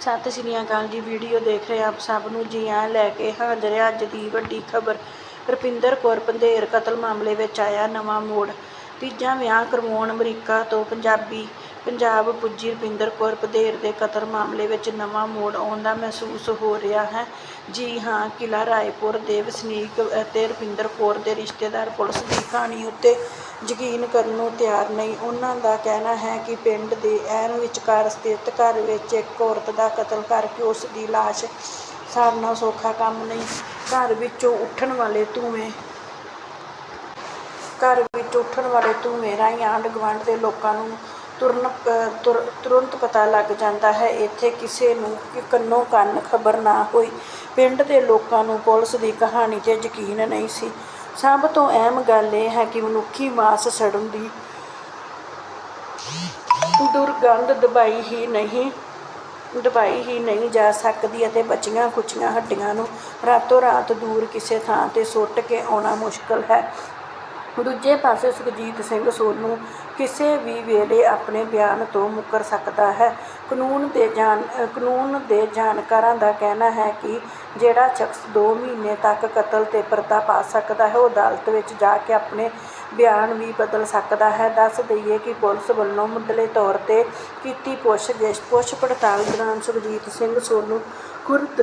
ਸਤਿ ਸ਼੍ਰੀ ਅਕਾਲ ਜੀ। ਵੀਡੀਓ ਦੇਖ ਰਹੇ ਆਪ ਸਭ ਨੂੰ ਜੀ ਆਇਆਂ ਲੈ ਕੇ ਹਾਜ਼ਰ ਹਾਂ ਅੱਜ ਦੀ ਵੱਡੀ ਖਬਰ। ਰੁਪਿੰਦਰ ਕੌਰ ਪੰਧੇਰ ਕਤਲ ਮਾਮਲੇ ਵਿੱਚ ਆਇਆ ਨਵਾਂ ਮੋੜ। ਤੀਜਾ ਵਿਆਹ ਕਰਵਾਉਣ ਅਮਰੀਕਾ ਤੋਂ ਪੰਜਾਬੀ ਪੰਜਾਬ ਪੁੱਜੀ ਰੁਪਿੰਦਰ ਕੌਰ ਪੰਧੇਰ ਦੇ ਕਤਲ ਮਾਮਲੇ ਵਿੱਚ ਨਵਾਂ ਮੋੜ ਆਉਂਦਾ ਮਹਿਸੂਸ ਹੋ ਰਿਹਾ ਹੈ। ਜੀ ਹਾਂ, ਕਿਲ੍ਹਾ ਰਾਏਪੁਰ ਦੇ ਵਸਨੀਕ ਅਤੇ ਰੁਪਿੰਦਰ ਕੌਰ ਦੇ ਰਿਸ਼ਤੇਦਾਰ ਪੁਲਿਸ ਦੀ ਕਹਾਣੀ ਉੱਤੇ ਯਕੀਨ ਕਰਨ ਨੂੰ ਤਿਆਰ ਨਹੀਂ। ਉਹਨਾਂ ਦਾ ਕਹਿਣਾ ਹੈ ਕਿ ਪਿੰਡ ਦੇ ਐਨ ਵਿਚਕਾਰ ਸਥਿਤ ਘਰ ਵਿੱਚ ਇੱਕ ਔਰਤ ਦਾ ਕਤਲ ਕਰਕੇ ਉਸ ਦੀ ਲਾਸ਼ ਸਾੜਨਾ ਸੌਖਾ ਕੰਮ ਨਹੀਂ। ਘਰ ਵਿੱਚੋਂ ਉੱਠਣ ਵਾਲੇ ਧੂੰਏਂ, ਘਰ ਵਿੱਚ ਉੱਠਣ ਵਾਲੇ ਧੂੰਏਂ ਰਾਹੀਂ ਆਂਢ ਗੁਆਂਢ ਦੇ ਲੋਕਾਂ ਨੂੰ ਤੁਰਨ ਤੁਰ- ਤੁਰੰਤ ਪਤਾ ਲੱਗ ਜਾਂਦਾ ਹੈ, ਇੱਥੇ ਕਿਸੇ ਨੂੰ ਕੰਨੋ ਕੰਨ ਖਬਰ ਨਾ ਹੋਈ। ਪਿੰਡ ਦੇ ਲੋਕਾਂ ਨੂੰ ਪੁਲਿਸ ਦੀ ਕਹਾਣੀ 'ਤੇ ਯਕੀਨ ਨਹੀਂ ਸੀ। ਸਭ ਤੋਂ ਅਹਿਮ ਗੱਲ ਇਹ ਹੈ ਕਿ ਮਨੁੱਖੀ ਮਾਸ ਸੜਨ ਦੀ ਦੁਰਗੰਧ ਦਬਾਈ ਹੀ ਨਹੀਂ, ਦਬਾਈ ਹੀ ਨਹੀਂ ਜਾ ਸਕਦੀ ਅਤੇ ਬਚੀਆਂ ਖੁਚੀਆਂ ਹੱਡੀਆਂ ਨੂੰ ਰਾਤੋਂ ਰਾਤ ਦੂਰ ਕਿਸੇ ਥਾਂ ਤੇ ਸੁੱਟ ਕੇ ਆਉਣਾ ਮੁਸ਼ਕਲ ਹੈ। ਦੂਜੇ ਪਾਸੇ ਸੁਖਜੀਤ ਸਿੰਘ ਸੋਨੂੰ ਕਿਸੇ ਵੀ ਵੇਲੇ ਆਪਣੇ ਬਿਆਨ ਤੋਂ ਮੁੱਕਰ ਸਕਦਾ ਹੈ। ਕਾਨੂੰਨ ਦੇ ਜਾਣ ਕਾਨੂੰਨ ਦੇ ਜਾਣਕਾਰਾਂ ਦਾ ਕਹਿਣਾ ਹੈ ਕਿ ਜਿਹੜਾ ਸ਼ਖਸ 2 ਮਹੀਨੇ ਤੱਕ ਕਤਲ ਤੇ ਪਰਦਾ ਪਾ ਸਕਦਾ ਹੈ, ਉਹ ਅਦਾਲਤ ਵਿੱਚ ਜਾ ਕੇ ਆਪਣੇ ਬਿਆਨ ਵੀ ਬਦਲ ਸਕਦਾ ਹੈ। ਦੱਸ ਦਈਏ ਕਿ ਪੁਲਿਸ ਵੱਲੋਂ ਮੁੱਢਲੇ ਤੌਰ ਤੇ ਕੀਤੀ ਪੁੱਛਗਿੱਛ ਪੁੱਛ ਪੜਤਾਲ ਦੌਰਾਨ ਸੁਖਜੀਤ ਸਿੰਘ ਸੋਨੂੰ ਖੁਰਦ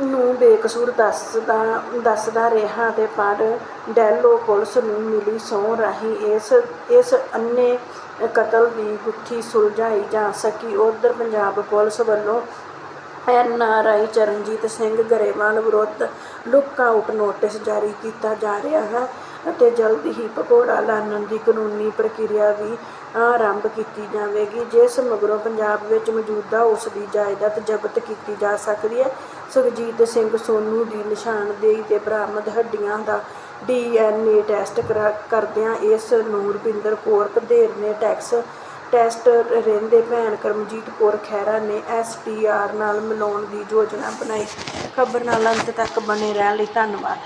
ਨੂੰ ਬੇਕਸੂਰ ਦੱਸਦਾ ਦੱਸਦਾ ਰਿਹਾ ਅਤੇ ਪਰ ਡੈਲੋ ਪੁਲਿਸ ਨੂੰ ਮਿਲੀ ਸਹੁੰ ਰਾਹੀਂ ਇਸ ਇਸ ਅੰਨੇ ਕਤਲ ਦੀ ਗੁੱਥੀ ਸੁਲਝਾਈ ਜਾ ਸਕੀ। ਉਧਰ ਪੰਜਾਬ ਪੁਲਿਸ ਵੱਲੋਂ N R I Charanjit Singh Grewal ਵਿਰੁੱਧ ਲੁੱਕ ਆਊਟ ਨੋਟਿਸ ਜਾਰੀ ਕੀਤਾ ਜਾ ਰਿਹਾ ਹੈ। ਅਤੇ ਜਲਦ ਹੀ ਪਕੌੜਾ ਲਾਣਨ ਦੀ ਕਾਨੂੰਨੀ ਪ੍ਰਕਿਰਿਆ ਵੀ ਆਰੰਭ ਕੀਤੀ ਜਾਵੇਗੀ। ਜਿਸ ਮਗਰੋਂ ਪੰਜਾਬ ਵਿੱਚ ਮੌਜੂਦਾ ਉਸ ਦੀ ਜਾਇਦਾਦ ਜ਼ਬਤ ਕੀਤੀ ਜਾ ਸਕਦੀ ਹੈ ਸੁਖਜੀਤ ਸਿੰਘ ਸੋਨੂ ਦੀ ਨਿਸ਼ਾਨਦੇਹੀ ਤੇ ਬਰਾਮਦ ਹੱਡੀਆਂ ਦਾ ਡੀਐਨਏ ਟੈਸਟ ਕਰਾ ਕਰਦਿਆਂ ਇਸ ਨੂੰ ਰੁਪਿੰਦਰ ਕੌਰ ਪੰਧੇਰ ਨੇ ਟੈਕਸ ਟੈਸਟ ਰਹਿੰਦੇ ਭੈਣ ਕਰਮਜੀਤ ਕੌਰ ਖਹਿਰਾ ਨੇ ਐਸਟੀਆਰ ਨਾਲ ਮਿਲਾਉਣ ਦੀ ਯੋਜਨਾ ਬਣਾਈ। ਖਬਰ ਨਾਲ ਅੰਤ ਤੱਕ ਬਣੇ ਰਹਿਣ ਲਈ ਧੰਨਵਾਦ।